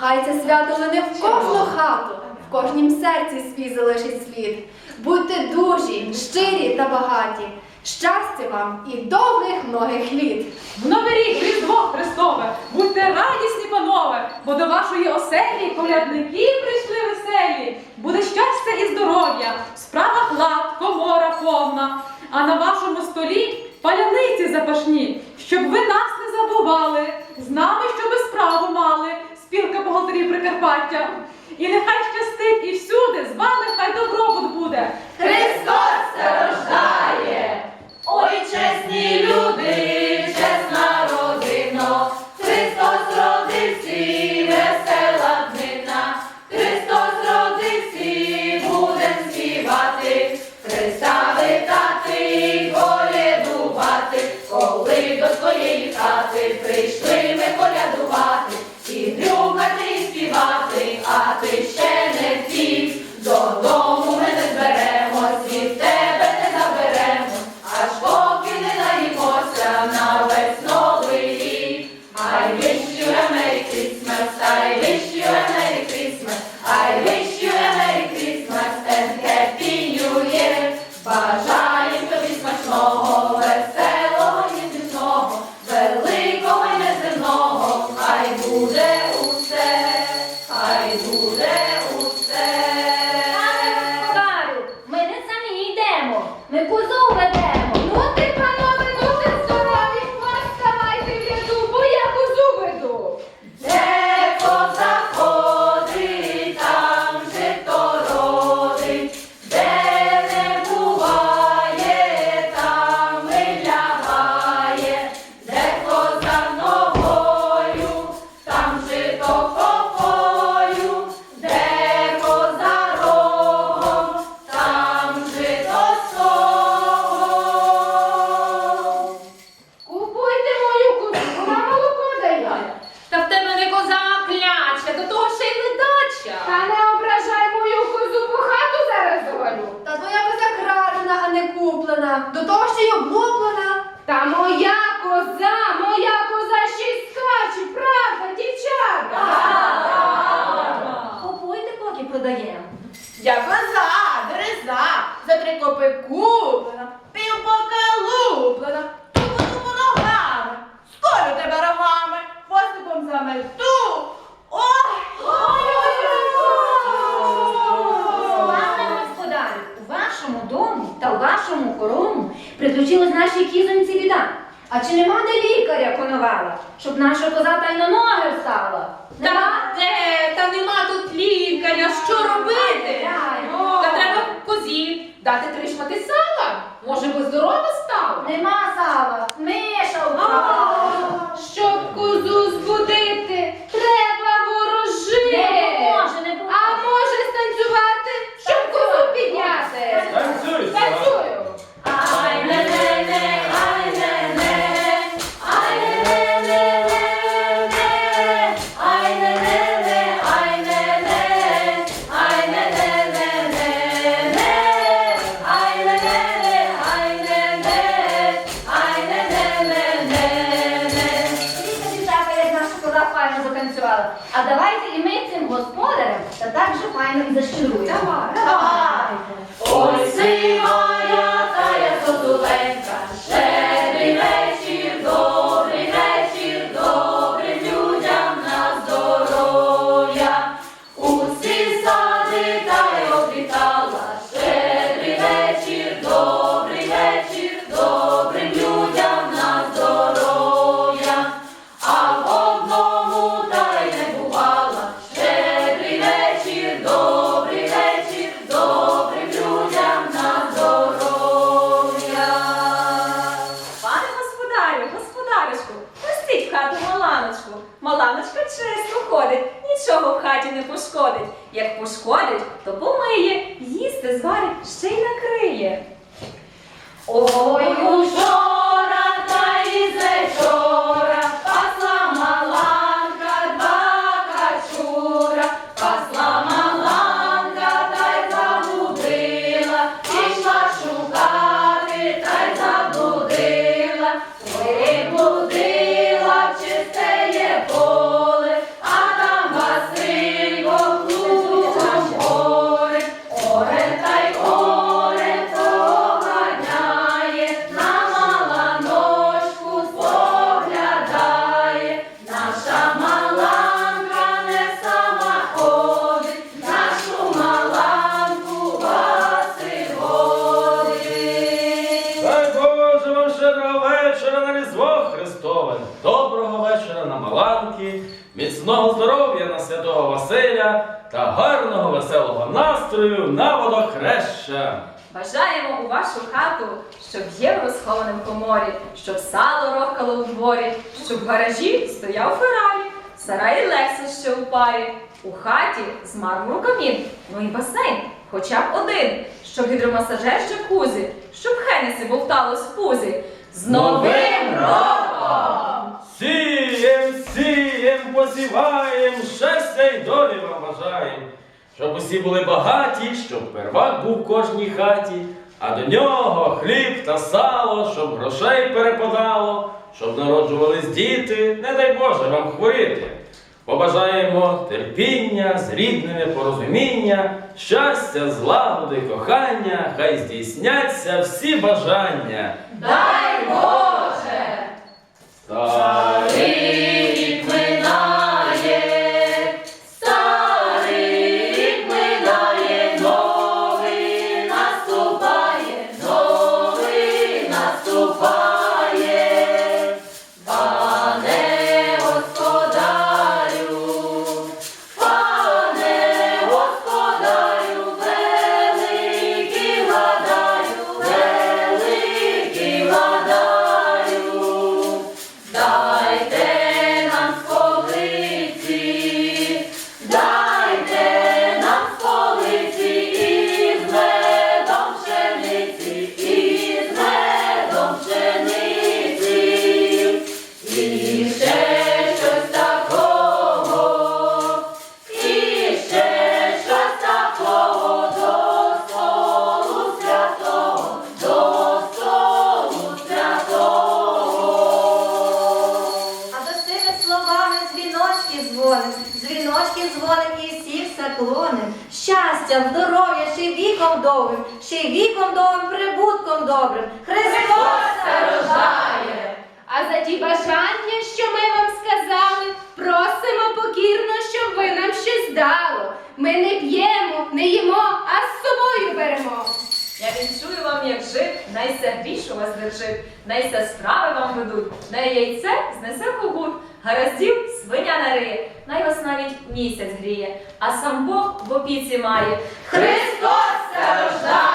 Хай це свято лине в кожну хату, в кожнім серці свій залишить слід. Будьте дужі, щирі та багаті. Щастя вам і довгих многих літ. В новий рік різдво Христове, будьте радісні, панове, бо до вашої оселі колядники прийшли веселі, буде щастя і здоров'я, справа лад, комора повна, а на вашому столі паляниці запашні, щоб ви нас не забували, з нами, щоб справу мали, спілка бухгалтерів Прикарпаття. І нехай щастить і всюди з вами хай добробут буде. Христос рождає! коли до своєї хати прийшли ми колядувати, і дрюкати і співати, а ти ще не втік, додому ми. лишилась нашій кізонці біда. А чи нема де лікаря коновала, щоб наша коза та й на ноги встала? Та де, та нема тут лікаря, що робити? Та треба козі дати три шмати сала. Може, би здорова стала? Нема сала, миша. Щоб козу збудити. fajnym the szczurów. Come on. пошкодить. Як пошкодить, то помиє, їсти зварить ще й накриє. Ого, щедрого вечора на різдво Христове, доброго вечора на Маланки, міцного здоров'я на святого Василя та гарного веселого настрою на водохреща. Бажаємо у вашу хату, щоб євро схованим в коморі, щоб сало рохкало у дворі, щоб в гаражі стояв Феррарі, сарай Лекса ще у парі, у хаті з мармуру камін, ну і басейн, хоча б один, щоб гідромасажер ще кузи, щоб хеніси болталось в пузі. З Новим роком! Сієм, сієм, посіваєм, щастя й долі вам бажаєм. Щоб усі були багаті, щоб первак був в кожній хаті, а до нього хліб та сало, щоб грошей перепадало, щоб народжувались діти, не дай Боже вам хворіти. Побажаємо терпіння, з рідними порозуміння, щастя, злагоди, кохання, хай здійсняться всі бажання. Дай Боже! Старий дзвіночки дзвоним і всі все клоним. Щастя, здоров'я, ще й віком довгим, ще й віком довгим, прибутком добрим. Христос Це рождає. А за ті бажання, що ми вам сказали, просимо покірно, щоб ви нам щось дало. Ми не п'ємо, не їмо, а з собою беремо. Я вінчую вам, як жит, найся гріш у вас держить, найся справи вам ведуть, най яйце знесе когут, Гараздів свиня нариє, най вас навіть місяць гріє, а сам Бог в опіці має Христос рождає!